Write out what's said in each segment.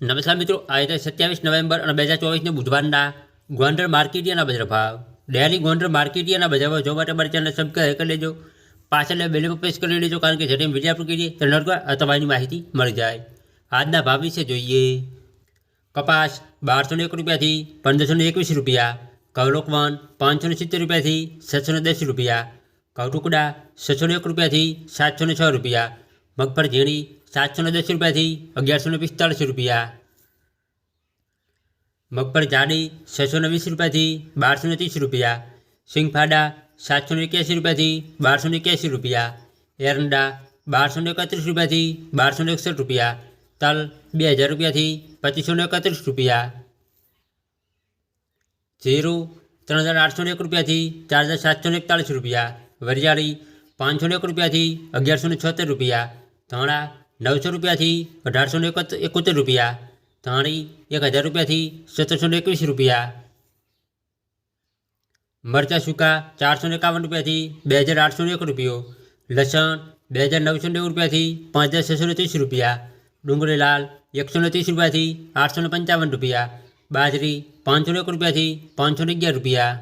નમસ્કાર મિત્રો, આજે સત્યાવીસ નવેમ્બર અને બે હજાર ચોવીસને બુધવારના ગોંડલ માર્કેટિયાના બજાર ભાવ. ડેલી ગોંડલ માર્કેટિયાના બજાર ભાવ જોવા માટે મારી ચેનલ સબસ્ક્રાઈબ કરી લેજો. પાછળ બેલ પર પ્રેસ કરી લેજો, કારણ કે જેટલી વીડિયો આપણે કરીએ તો નરગર તમારી માહિતી મળી જાય. આજના ભાવ વિશે જોઈએ. કપાસ બારસો એક રૂપિયાથી પંદરસો એકવીસ રૂપિયા કવલોકવન પાંચસો સિત્તેર રૂપિયાથી સાતસો દસ રૂપિયા કવટુકડા છસો એક રૂપિયાથી સાતસો છ રૂપિયા મગફળ ઝીણી સાતસો ને દસ રૂપિયાથી અગિયારસો ને પિસ્તાળીસ રૂપિયા મગફળ જાડી છસો ને વીસ રૂપિયાથી બારસો ને ત્રીસ રૂપિયા સિંગફાડા સાતસો ને એક્યાસી રૂપિયાથી બારસો ને એક્યાસી રૂપિયા એરંડા બારસો ને એકત્રીસ રૂપિયાથી બારસો ને એકસઠ રૂપિયા તલ બે હજાર રૂપિયાથી પચીસો ને એકત્રીસ રૂપિયા જીરું ત્રણ હજાર આઠસો ને એક રૂપિયાથી ચાર હજાર સાતસો ને એકતાળીસ રૂપિયા વરિયાળી પાંચસો ને એક રૂપિયાથી અગિયારસો ને છોતેર રૂપિયા ધાણા નવસો રૂપિયાથી અઢારસો ને એકોત એકોતેર રૂપિયા ધાણી એક હજાર રૂપિયાથી સત્તરસો ને એકવીસ રૂપિયા મરચાં સૂકા ચારસો ને એકાવન રૂપિયાથી બે હજાર આઠસો ને એક રૂપિયો લસણ બે હજાર નવસો નેવું રૂપિયાથી પાંચ હજાર છસો ને ત્રીસ રૂપિયા ડુંગળી લાલ એકસો ને ત્રીસ રૂપિયાથી આઠસો ને પંચાવન રૂપિયા બાજરી પાંચસો ને એક રૂપિયાથી પાંચસો ને અગિયાર રૂપિયા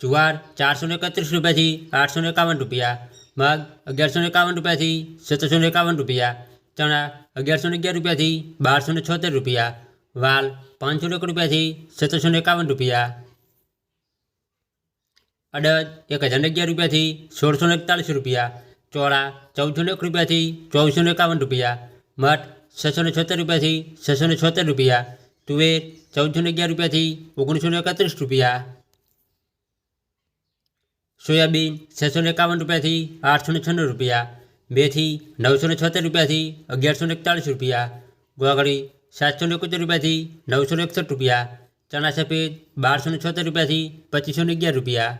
જુવાર ચારસો ને એકત્રીસ રૂપિયાથી આઠસો ને એકાવન રૂપિયા મગ અગિયારસો એકાવન રૂપિયાથી સત્તરસો એકાવન રૂપિયા, ચણા અગિયારસો અગિયાર રૂપિયાથી બારસો ને છોતેર રૂપિયા, વાલ પાંચસો એક રૂપિયાથી સત્તરસો એકાવન રૂપિયા. અડદ એક હજાર અગિયાર રૂપિયાથી સોળસો એકતાલીસ રૂપિયા, ચોળા ચૌદસો એક રૂપિયાથી ચોવીસો એકાવન રૂપિયા, મઠ છસો ને છોતેર રૂપિયાથી છસો ને છોતેર રૂપિયા, તુવેર ચૌદસો અગિયાર રૂપિયાથી ઓગણીસો એકત્રીસ રૂપિયા. સોયાબીન છસો એકાવન રૂપિયાથી આઠસો છન્નું રૂપિયા મેથી નવસો ને છોતેર રૂપિયાથી અગિયારસો ને એકતાળીસ રૂપિયા ગોગળી સાતસો ને એકોતેર રૂપિયાથી નવસો એકસઠ રૂપિયા, ચણા સફેદ બારસો ને છોતેર રૂપિયાથી પચીસો ને અગિયાર રૂપિયા.